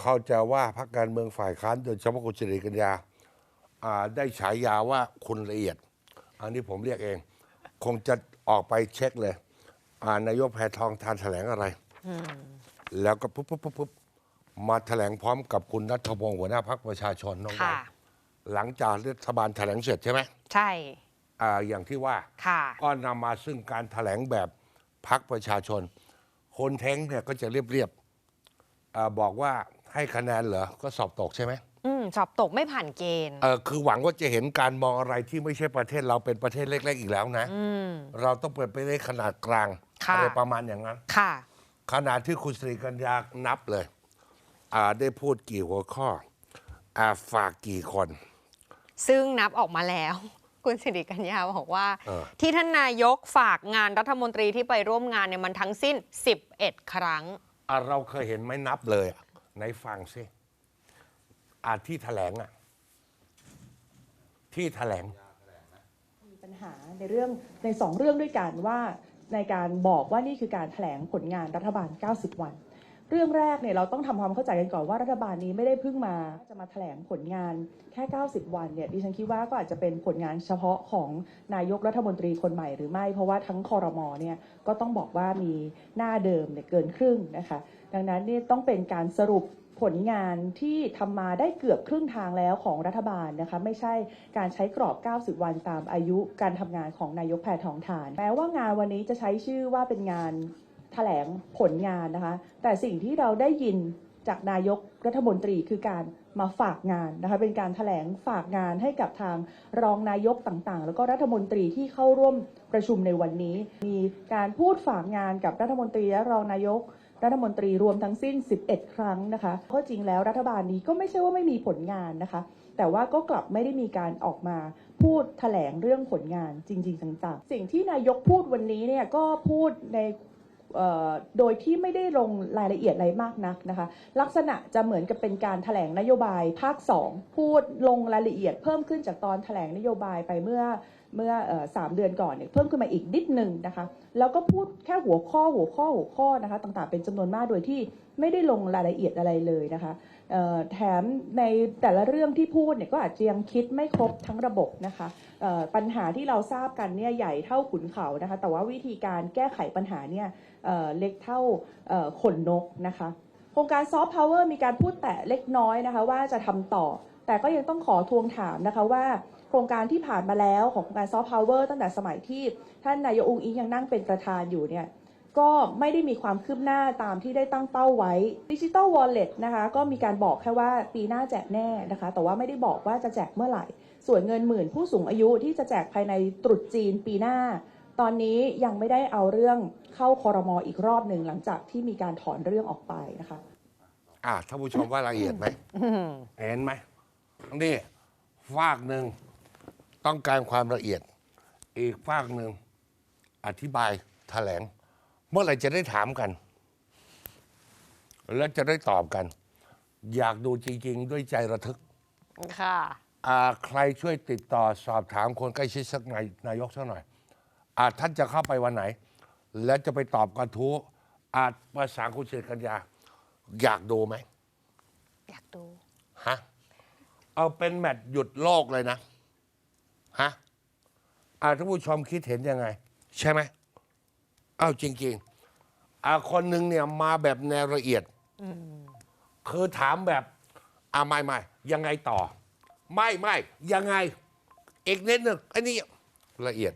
เข้าใจว่าพรรคการเมืองฝ่ายค้านโดยเฉพาะคุณสิริกัญญาอ่าได้ฉายาว่าคุณละเอียด อันนี้ผมเรียกเอง คงจะออกไปเช็คเลยอ่านายกแพทองทานแถลงอะไร แล้วก็ปุ๊บปุ๊บปุ๊บปุ๊บมาแถลงพร้อมกับคุณนัทพงศ์หัวหน้าพรรคประชาชนน้องๆค่ะหลังจากรัฐบาลแถลงเสร็จใช่ไหมใช่ อ่าอย่างที่ว่า ค่ะ ก็นำมาซึ่งการแถลงแบบพักประชาชน คนแท้งเนี่ยก็จะเรียบๆอาบอกว่า ให้คะแนนเหรอ ก็สอบตกใช่ไหมอืมสอบตกไม่ผ่านเกณฑ์ เออคือหวังว่าจะเห็นการมองอะไรที่ไม่ใช่ประเทศเราเป็นประเทศเล็ก ๆ อีกแล้วนะ อืม เราต้องเปิดไปได้ขนาดกลางค่ะ อะไรประมาณอย่างนั้น ค่ะขนาดที่คุณสิริกัญญานับเลย อ่าได้พูดกี่หัวข้อ อ่าฝากกี่คน ซึ่งนับออกมาแล้ว คุณสิริกัญญาบอกว่า เออ ที่ท่านนายกฝากงานรัฐมนตรีที่ไปร่วมงานเนี่ยมันทั้งสิ้น 11 ครั้ง อะเราเคยเห็นไหมนับเลยอะ ไหนฟังซิอาที่แถลงอะที่แถลง มีปัญหาในเรื่องในสองเรื่องด้วยกันว่าในการบอกว่านี่คือการแถลงผลงานรัฐบาล 90 วัน เรื่องแรกเนี่ยเราต้องทำความเข้าใจกันก่อนว่ารัฐบาลนี้ไม่ได้เพิ่งมาจะมาแถลงผลงานแค่ 90 วันเนี่ยดิฉันคิดว่าก็อาจจะเป็นผลงานเฉพาะของนายกรัฐมนตรีคนใหม่หรือไม่ เพราะว่าทั้งคอรมอเนี่ยก็ต้องบอกว่ามีหน้าเดิมเนี่ยเกินครึ่งนะคะ ดังนั้นนี่ต้องเป็นการสรุปผลงานที่ทำมาได้เกือบครึ่งทางแล้วของรัฐบาลนะคะ ไม่ใช่การใช้กรอบ 90 วันตามอายุการทำงานของนายกแพทองทาน แม้ว่างานวันนี้จะใช้ชื่อว่าเป็นงาน แถลงผลงานนะคะ แต่สิ่งที่เราได้ยินจากนายกรัฐมนตรีคือการมาฝากงานนะคะ เป็นการแถลงฝากงานให้กับทางรองนายกต่างๆ แล้วก็รัฐมนตรีที่เข้าร่วมประชุมในวันนี้ มีการพูดฝากงานกับรัฐมนตรีและรองนายกรัฐมนตรีรวมทั้งสิ้น 11 ครั้งนะคะเพราะจริงแล้วรัฐบาลนี้ก็ไม่ใช่ว่าไม่มีผลงานนะคะ แต่ว่าก็กลับไม่ได้มีการออกมาพูดแถลงเรื่องผลงานจริง ๆ ต่างๆ สิ่งที่นายกพูดวันนี้เนี่ยก็พูดใน โดยที่ไม่ได้ลงรายละเอียดอะไรมากนักนะคะ ลักษณะจะเหมือนกับเป็นการแถลงนโยบายภาค 2 พูดลงรายละเอียดเพิ่มขึ้นจากตอนแถลงนโยบายไปเมื่อเมื่อสามเดือนก่อนเนี่ยเพิ่มขึ้นมาอีกนิดหนึ่งนะคะ แล้วก็พูดแค่หัวข้อหัวข้อหัวข้อนะคะต่างๆเป็นจำนวนมากโดยที่ไม่ได้ลงรายละเอียดอะไรเลยนะคะแถมในแต่ละเรื่องที่พูดเนี่ยก็อาจจะยังคิดไม่ครบทั้งระบบนะคะปัญหาที่เราทราบกันเนี่ยใหญ่เท่าขุนเขานะคะ แต่ว่าวิธีการแก้ไขปัญหาเนี่ยเเล็กเท่าขนนกนะคะโครงการซอฟต์พาวเวอร์มีการพูดแตะเล็กน้อยนะคะ ว่าจะทำต่อ แต่ก็ยังต้องขอทวงถามนะคะว่า โครงการที่ผ่านมาแล้วของโครงการซอฟต์พาวเวอร์ตั้งแต่สมัยที่ท่านนายกองค์อิงยังนั่งเป็นประธานอยู่เนี่ยก็ไม่ได้มีความคืบหน้าตามที่ได้ตั้งเป้าไว้ดิจิ t a ลวอลเล็ตนะคะก็มีการบอกแค่ว่าปีหน้าแจกแน่นะคะ แต่ว่าไม่ได้บอกว่าจะแจกเมื่อไหร่ ส่วนเงินหมื่นผู้สูงอายุที่จะแจกภายในตรุษจีนปีหน้า ตอนนี้ยังไม่ได้เอาเรื่องเข้าคอรมออีกรอบหนึ่งหลังจากที่มีการถอนเรื่องออกไปนะคะอ่าท่านผู้ชมว่าละเอียดไหมเห็นไหมนี่ฝากหนึ่ง ต้องการความละเอียด อีกฝากหนึ่งอธิบายแถลง เมื่อไหร่จะได้ถามกัน และจะได้ตอบกัน อยากดูจริง ๆ ด้วยใจระทึกค่ะ อ่าใครช่วยติดต่อสอบถามคนใกล้ชิดสักนายนายกสักหน่อยอาท่านจะเข้าไปวันไหน และจะไปตอบกระทู้อาจภาษาคุณเศรษกัญญาอยากดูไหมอยากดู ฮะ เอาเป็นแมตช์หยุดโลกเลยนะ ฮะอาท่านผู้ชมคิดเห็นยังไง ใช่ไหมเอาจริง ๆอาคนหนึ่งเนี่ยมาแบบแนวละเอียดคือถามแบบอ่าไม่ไม่ยังไงต่อ ไม่ไม่ยังไง อีกนิดหนึ่งอันนี้ละเอียด